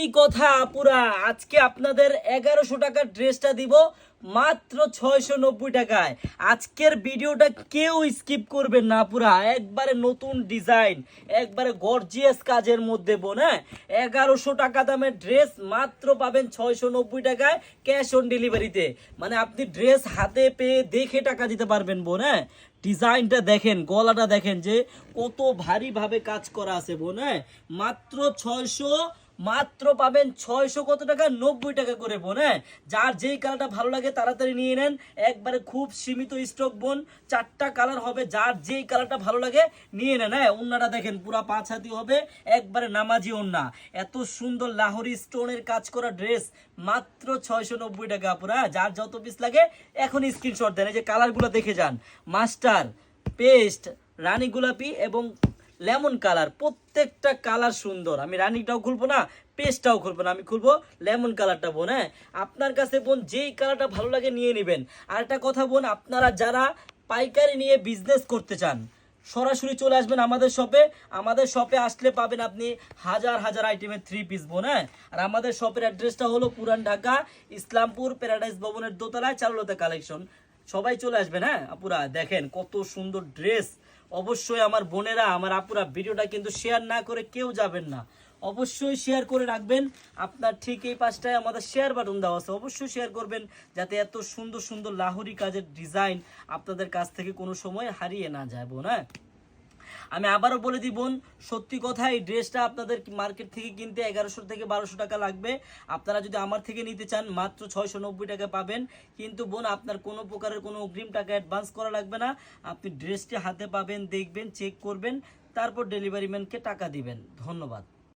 সত্যি কথা পুরা আজকে আপনাদের এগারোশো টাকার ড্রেসটা দিব মাত্র ছয়শো নব্বই টাকায়। আজকের ভিডিওটা কেউ স্কিপ করবেন না পুরা একবারে নতুন ডিজাইন, একবারে গর্জিয়াস কাজের মধ্যে বোন হ্যাঁ? এগারোশো টাকা দামের ড্রেস মাত্র পাবেন ছয়শো নব্বই টাকায় ক্যাশ অন ডেলিভারিতে। মানে আপনি ড্রেস হাতে পেয়ে দেখে টাকা দিতে পারবেন বোন হ্যাঁ? ডিজাইনটা দেখেন, গলাটা দেখেন যে কত ভারীভাবে কাজ করা আছে বোন হ্যাঁ? মাত্র ছয়শো মাত্র পাবেন ছয়শো কত টাকা? নব্বই টাকা করে বোন হ্যাঁ? যার যেই কালারটা ভালো লাগে তাড়াতাড়ি নিয়ে নেন। একবারে খুব সীমিত স্টক বোন চারটা কালার হবে, যার যেই কালারটা ভালো লাগে নিয়ে নেন হ্যাঁ? ওন্নাটা দেখেন, পুরা পাঁচ হাতি হবে, একবারে নামাজি ওন্না এত সুন্দর লাহোরি স্টোনের কাজ করা ড্রেস মাত্র ছয়শো নব্বই টাকা পুরা যার যত পিস লাগে, এখন স্ক্রিনশট দেন। এই যে কালারগুলো দেখে যান। মাস্টার পেস্ট রানী গোলাপি এবং লেমন কালার, প্রত্যেকটা কালার সুন্দর। আমি রানিটাও খুলবো না, পেস্টটাও খুলবো না, আমি খুলবো লেমন কালারটা বোন হ্যাঁ? আপনার কাছে বোন যেই কালারটা ভালো লাগে নিয়ে নেবেন। আর একটা কথা বোন, আপনারা যারা পাইকারি নিয়ে বিজনেস করতে চান, সরাসরি চলে আসবেন আমাদের শপে আমাদের শপে আসলে পাবেন আপনি হাজার হাজার আইটেমের থ্রি পিস বোন হ্যাঁ? আর আমাদের শপের অ্যাড্রেসটা হলো পুরান ঢাকা, ইসলামপুর প্যারাডাইস ভবনের দোতলায় চারুলতা কালেকশন সবাই চলে আসবেন হ্যাঁ? আপুরা, দেখেন কত সুন্দর ড্রেস অবশ্যই আমার বোনেরা, আমার আপুরা ভিডিওটা কিন্তু শেয়ার না করে কেউ যাবেন না। অবশ্যই শেয়ার করে রাখবেন। আপনার ঠিক এই পাশটায় আমাদের শেয়ার বাটন দেওয়া আছে। অবশ্যই শেয়ার করবেন যাতে এত সুন্দর সুন্দর লাহোরি কাজের ডিজাইন আপনাদের কাছ থেকে কোনো সময় হারিয়ে না যায় না হ্যাঁ? আমি আবারও বলে দিই, বোন, সত্যি কথা, এই ড্রেসটা আপনাদের মার্কেট থেকে কিনতে এগারোশো থেকে বারোশো টাকা লাগবে। আপনারা যদি আমার থেকে নিতে চান, মাত্র ছয়শো নব্বই টাকা পাবেন। কিন্তু, বোন, আপনার কোনো প্রকারের কোনো অগ্রিম টাকা অ্যাডভান্স করা লাগবে না। আপনি ড্রেসটি হাতে পাবেন, দেখবেন চেক করবেন, তারপর ডেলিভারি ম্যানকে টাকা দিবেন। ধন্যবাদ।